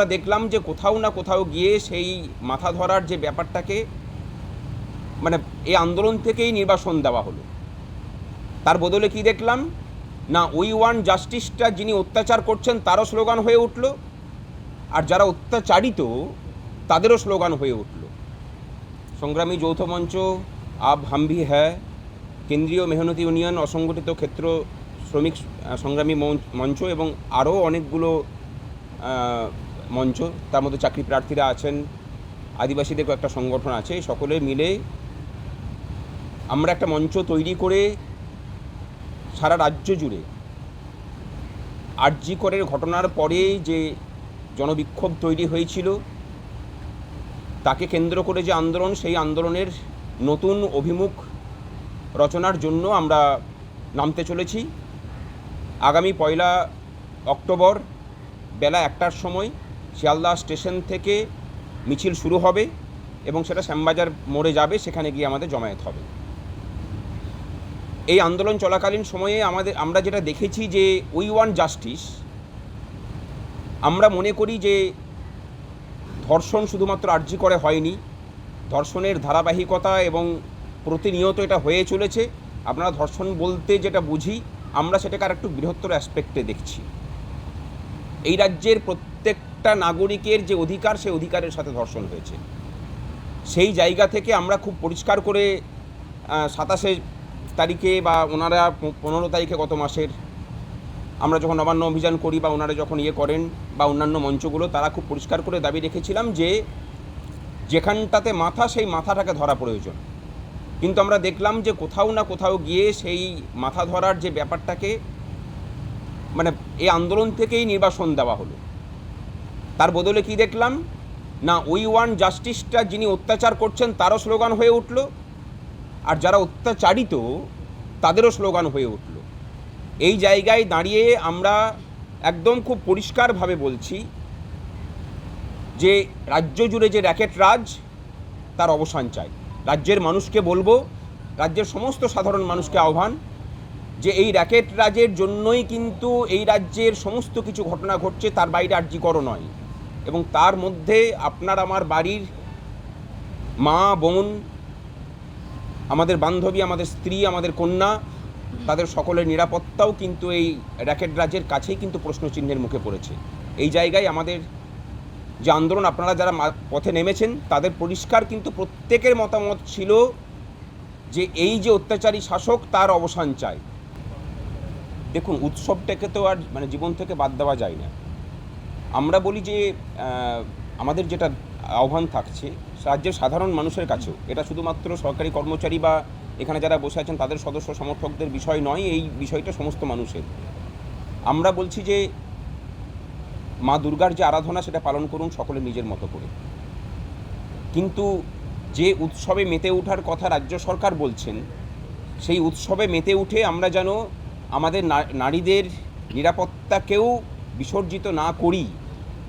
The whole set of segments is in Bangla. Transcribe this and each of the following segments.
আমরা দেখলাম যে কোথাও না কোথাও গিয়ে সেই মাথা ধরার যে ব্যাপারটাকে মানে এই আন্দোলন থেকেই নির্বাসন দেওয়া হলো। তার বদলে কি দেখলাম? না, উই ওয়ান জাস্টিসটা যিনি অত্যাচার করছেন তারও স্লোগান হয়ে উঠল, আর যারা অত্যাচারিত তাদেরও স্লোগান হয়ে উঠল। সংগ্রামী যৌথ মঞ্চ আব হামভি হ্যায়, কেন্দ্রীয় মেহনতি ইউনিয়ন, অসংগঠিত ক্ষেত্র, শ্রমিক সংগ্রামী মঞ্চ- এবং আরও অনেকগুলো মঞ্চ, তার মধ্যে চাকরি প্রার্থীরা আছেন, আদিবাসীদের কয়েকটা সংগঠন আছে, সকলে মিলে আমরা একটা মঞ্চ তৈরি করে সারা রাজ্য জুড়ে আরজি করের ঘটনার পরে যে জনবিক্ষোভ তৈরি হয়েছিল, তাকে কেন্দ্র করে যে আন্দোলন, সেই আন্দোলনের নতুন অভিমুখ রচনার জন্য আমরা নামতে চলেছি। আগামী পয়লা অক্টোবর বেলা একটার সময় শিয়ালদা স্টেশন থেকে মিছিল শুরু হবে এবং সেটা শ্যামবাজার মোড়ে যাবে, সেখানে গিয়ে আমাদের জমায়েত হবে। এই আন্দোলন চলাকালীন সময়ে আমাদের, আমরা যেটা দেখেছি যে উই ওয়ান জাস্টিস। আমরা মনে করি যে ধর্ষণ শুধুমাত্র আর্জি করে হয়নি, ধর্ষণের ধারাবাহিকতা এবং প্রতিনিয়ত এটা হয়ে চলেছে। আপনারা ধর্ষণ বলতে যেটা বুঝি, আমরা সেটাকে আর একটু বৃহত্তর অ্যাসপেক্টে দেখছি। এই রাজ্যের প্রত্যেকটা নাগরিকের যে অধিকার, সেই অধিকারের সাথে ধর্ষণ হয়েছে। সেই জায়গা থেকে আমরা খুব পরিষ্কার করে সাতাশে তারিখে বা ওনারা পনেরো তারিখে গত মাসের আমরা যখন নবান্ন অভিযান করি বা ওনারা যখন ইয়ে করেন বা অন্যান্য মঞ্চগুলো, তারা খুব পরিষ্কার করে দাবি রেখেছিলাম যে যেখানটাতে মাথা, সেই মাথাটাকে ধরা প্রয়োজন। কিন্তু আমরা দেখলাম যে কোথাও না কোথাও গিয়ে সেই মাথা ধরার যে ব্যাপারটাকে মানে এই আন্দোলন থেকেই নির্বাসন দেওয়া হলো। তার বদলে কি দেখলাম? না, উই ওয়ান জাস্টিসটা যিনি অত্যাচার করছেন, তারও স্লোগান হয়ে উঠল। আর যারা অত্যাচারিত, তাদেরও স্লোগান হয়ে উঠল। এই জায়গায় দাঁড়িয়ে আমরা একদম খুব পরিষ্কারভাবে বলছি যে, রাজ্য জুড়ে যে র্যাকেট রাজ, তার অবসান চাই। রাজ্যের মানুষকে বলব, রাজ্যের সমস্ত সাধারণ মানুষকে আহ্বান যে, এই র্যাকেট রাজের জন্যই কিন্তু এই রাজ্যের সমস্ত কিছু ঘটনা ঘটছে, তার বাইরে আর্যিকরও নয়। এবং তার মধ্যে আপনার আমার বাড়ির মা, বোন, আমাদের বান্ধবী, আমাদের স্ত্রী, আমাদের কন্যা, তাদের সকলের নিরাপত্তাও কিন্তু এই র্যাকেট রাজের কাছেই কিন্তু প্রশ্নচিহ্নের মুখে পড়েছে। এই জায়গায় আমাদের যে আন্দোলন, আপনারা যারা পথে নেমেছেন, তাদের পরিষ্কার কিন্তু প্রত্যেকের মতামত ছিল যে এই যে অত্যাচারী শাসক, তার অবসান চাই দেখুন, উৎসবটাকে তো আর মানে জীবন থেকে বাদ দেওয়া যায় না। আমরা বলি যে আমাদের যেটা আহ্বান থাকছে, রাজ্যের সাধারণ মানুষের কাছেও, এটা শুধুমাত্র সরকারি কর্মচারী বা এখানে যারা বসে আছেন, তাদের সদস্য সমর্থকদের বিষয় নয়, এই বিষয়টা সমস্ত মানুষের। আমরা বলছি যে, মা দুর্গার যে আরাধনা, সেটা পালন করুন সকলে নিজের মতো করে। কিন্তু যে উৎসবে মেতে ওঠার কথা রাজ্য সরকার বলছেন, সেই উৎসবে মেতে উঠে আমরা যেন আমাদের নারীদের নিরাপত্তাকেও বিসর্জিত না করি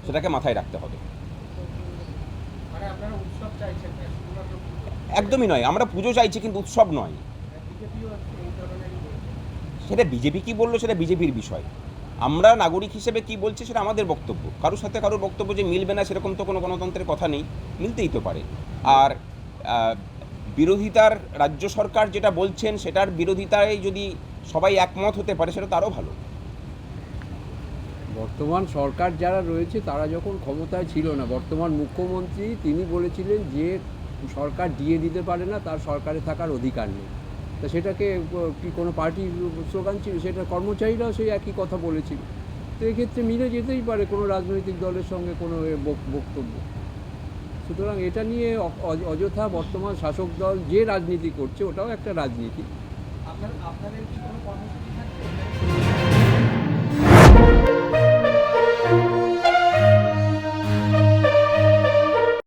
সেটাকে মাথায় রাখতে হবে। মানে একদমই নয় আমরা পুজো চাইছি কিন্তু উৎসব নয়। বলছে। সেটা বিজেপি কি বলল সেটা বিজেপির বিষয়। আমরা নাগরিক হিসেবে কি বলছি সেটা আমাদের বক্তব্য। কারোর সাথে কারোর বক্তব্য যে মিলবে না সেরকম তো কোনো গণতন্ত্রের কথা নেই মিলতেই তো পারে। আর বিরোধিতার রাজ্য সরকার যেটা বলছেন সেটার বিরোধিতায় যদি সবাই একমত হতে পারে সেটা তো আরও ভালো। বর্তমান সরকার যারা রয়েছে, তারা যখন ক্ষমতায় ছিল না, বর্তমান মুখ্যমন্ত্রী তিনি বলেছিলেন যে সরকার দিয়ে দিতে পারে না, তার সরকারে থাকার অধিকার নেই। তা সেটাকে কি কোনো পার্টির স্লোগান ছিল? সেটা কর্মচারীরাও সেই একই কথা বলেছিল। তো এক্ষেত্রে মিলে যেতেই পারে কোনো রাজনৈতিক দলের সঙ্গে কোনো বক্তব্য। সুতরাং এটা নিয়ে অযথা বর্তমান শাসক দল যে রাজনীতি করছে, ওটাও একটা রাজনীতি। আপনার, আপনাদের কি কোনো কর্মসূচি